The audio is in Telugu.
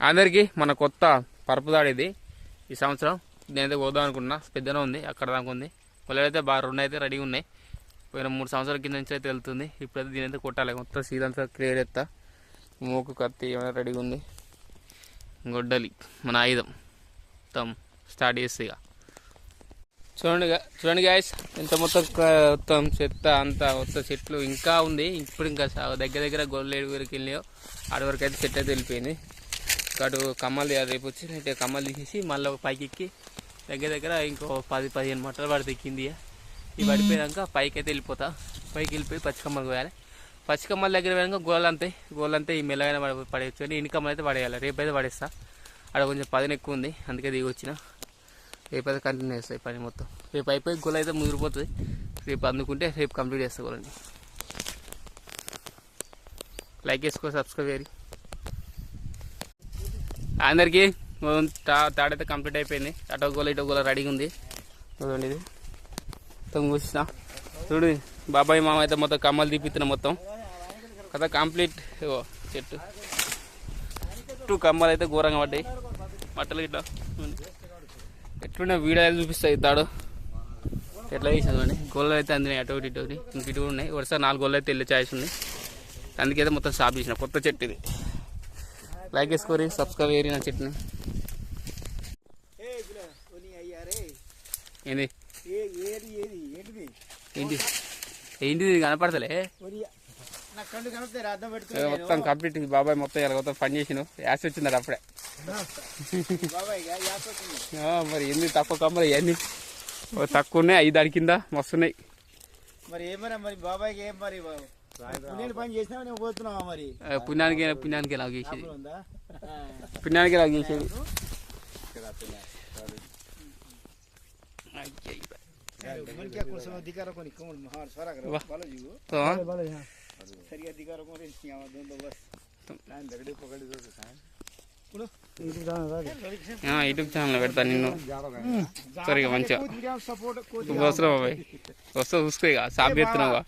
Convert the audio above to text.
అందరికీ మన కొత్త పరపుదాడు ఇది. ఈ సంవత్సరం నేనైతే పోదాం అనుకున్నా పెద్దనే ఉంది అక్కడ దాకా ఉంది. అయితే బాగా రెండు అయితే రెడీ ఉన్నాయి. పోయిన మూడు సంవత్సరాల కింద నుంచి అయితే వెళ్తుంది. ఇప్పుడైతే దీని అయితే కొట్టాలి. మొత్తం సీజన్ అంతా క్లియర్ ఎత్తా మూకు కత్తి ఏమైనా రెడీగా ఉంది. గొడ్డలి మన ఆయుధం. మొత్తం స్టార్ట్ చేస్తే ఇక. చూడండి చూడండి గాయస్ ఇంత మొత్తం మొత్తం చెత్త అంతా మొత్తం చెట్లు ఇంకా ఉంది. ఇప్పుడు ఇంకా దగ్గర దగ్గర దగ్గర గొల్లేడు వరకు వెళ్ళినాయో ఆడ వరకు అయితే చెట్టు అయితే వెళ్ళిపోయింది. అటు కమ్మలు తీయాలి. రేపు వచ్చి ఇటు కమ్మలు తీసేసి మళ్ళీ పైకి ఎక్కి దగ్గర దగ్గర ఇంకో పది పదిహేను మట్టలు పడితే కింది ఇవి పడిపోయాక పైకి అయితే వెళ్ళిపోతా. పైకి వెళ్ళిపోయి పచ్చికమ్మలు పోయాలి పచ్చికమ్మల దగ్గర పోయాక గోలంతే. గోలంతే ఈ మెల్లగానే పడ పడేయచ్చు అని ఇన్కమ్మలు అయితే పడేయాలి. రేపు అయితే పడేస్తా. అక్కడ కొంచెం పదిన ఎక్కువ ఉంది. అందుకే దిగి వచ్చిన. రేపు అయితే కంటిన్యూ చేస్తాయి పని మొత్తం. రేపు అయిపోయి గోల్ అయితే ముదిరిపోతుంది. రేపు అందుకుంటే రేపు కంప్లీట్ చేస్తా గోలని. లైక్ చేసుకో సబ్స్క్రైబ్ చేయండి అందరికీ తా- తాడైతే కంప్లీట్ అయిపోయింది. అటో గోల ఇటో గోల రెడీగా ఉంది. చూడండి ఇది. మొత్తం కూర్చున్నా చూడు బాబాయ్ మామ అయితే మొత్తం కమ్మలు తీపిస్తున్నా మొత్తం. కదా కంప్లీట్. ఇగో చెట్టు. చుట్టూ కమ్మలు అయితే ఘోరంగా పడ్డాయి. బట్టలు ఇట్లా ఎట్లున్నా వీడియోలు చూపిస్తాయి తాడు. ఎట్లా చేసిన చూడండి. గోళ్ళు అయితే అందినాయి అటు ఇటు ఇటు ఇంక ఇటు ఉన్నాయి. వరుస నాలుగు గోళ్ళు అయితే వెళ్ళే ఛాయిస్ ఉంది. అందుకైతే మొత్తం సాప్ చేసిన కొత్త చెట్టు ఇది. లైక్ వేసుకోరి సబ్స్క్రైబ్ చేయరు నా చెట్టుని. ఏంది? ఏది ఏది ఏంటిది? ఏంటి ఏంటిది కనపడతలే మొత్తం కంప్లీట్ బాబాయ్ మొత్తం ఇలా మొత్తం పని చేసిన యాస్ వచ్చిందట అప్పుడే. మరి ఎన్ని తక్కువ కమ్మలు ఇవన్నీ తక్కువ ఉన్నాయి. ఐదు దాని కింద మస్తున్నాయి మరి ఏమన్నా మరి? బాబాయ్కి ఏం మరి? పుణ్యానికి పుణ్యానికి ఎలా చేసేది పుణ్యానికి ఎలా చేసేది యూట్యూబ్ ఛానల్ పెడతా నిన్ను. సరిగా మంచిగా. వస్తా బాబాయ్ వస్తా చూసుకో ఇక సాప్ చేస్తున్నావు?